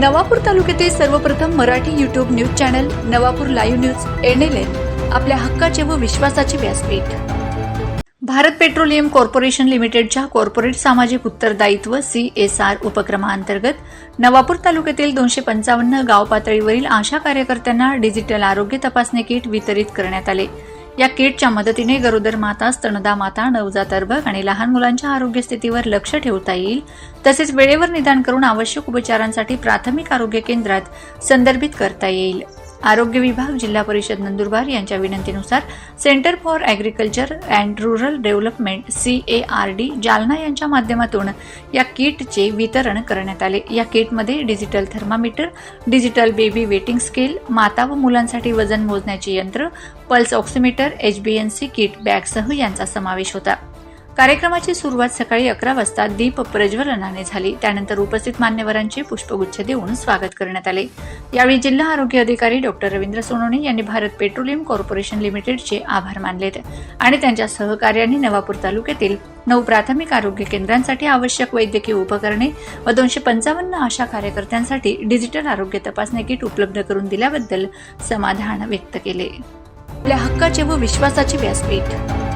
नवापूर तालुक्यातील सर्वप्रथम Marathi YouTube news channel Navapur live news NLN आपल्या हक्काचे व विश्वासाचे व्यासपीठ. भारत पेट्रोलियम कॉर्पोरेशन लिमिटेडच्या कॉर्पोरेट सामाजिक उत्तरदायित्व सीएसआर उपक्रमाअंतर्गत नवापूर तालुक्यातील दोनशे पंचावन्न गाव पातळीवरील आशा कार्यकर्त्यांना डिजिटल आरोग्य तपासणी किट वितरित करण्यात आले. या किटच्या मदतीने गरोदर माता स्तनदा माता नवजात अर्भक आणि लहान मुलांच्या आरोग्य स्थितीवर लक्ष ठेवता येईल. तसेच वेळेवर निदान करून आवश्यक उपचारांसाठी प्राथमिक आरोग्य केंद्रात संदर्भित करता येईल. आरोग्य विभाग जिल्हा परिषद नंदुरबार यांच्या विनंतीनुसार centre for agriculture and rural development C A R D Jalna यांच्या माध्यमातून या किटचे वितरण करण्यात आले. या किटमध्ये digital thermometer digital baby weighing scale माता व मुलांसाठी वजन मोजण्याचे यंत्र pulse oximeter H B N C kit बॅगसह यांचा समावेश होता. कार्यक्रमाची सुरुवात सकाळी अकरा वाजता दीप प्रज्वलनाने झाली. त्यानंतर उपस्थित मान्यवरांचे पुष्पगुच्छ देऊन स्वागत करण्यात आले. यावेळी जिल्हा आरोग्य अधिकारी डॉक्टर रवींद्र सोनवणे यांनी भारत पेट्रोलियम कॉर्पोरेशन लिमिटेडचे आभार मानलेत आणि त्यांच्या सहकार्याने नवापूर तालुक्यातील नऊ प्राथमिक आरोग्य केंद्रांसाठी आवश्यक वैद्यकीय उपकरणे व दोनशे पंचावन्न आशा कार्यकर्त्यांसाठी डिजिटल आरोग्य तपासणी किट उपलब्ध करून दिल्याबद्दल समाधान व्यक्त केले. आपल्या हक्काचे व विश्वासाचे व्यासपीठ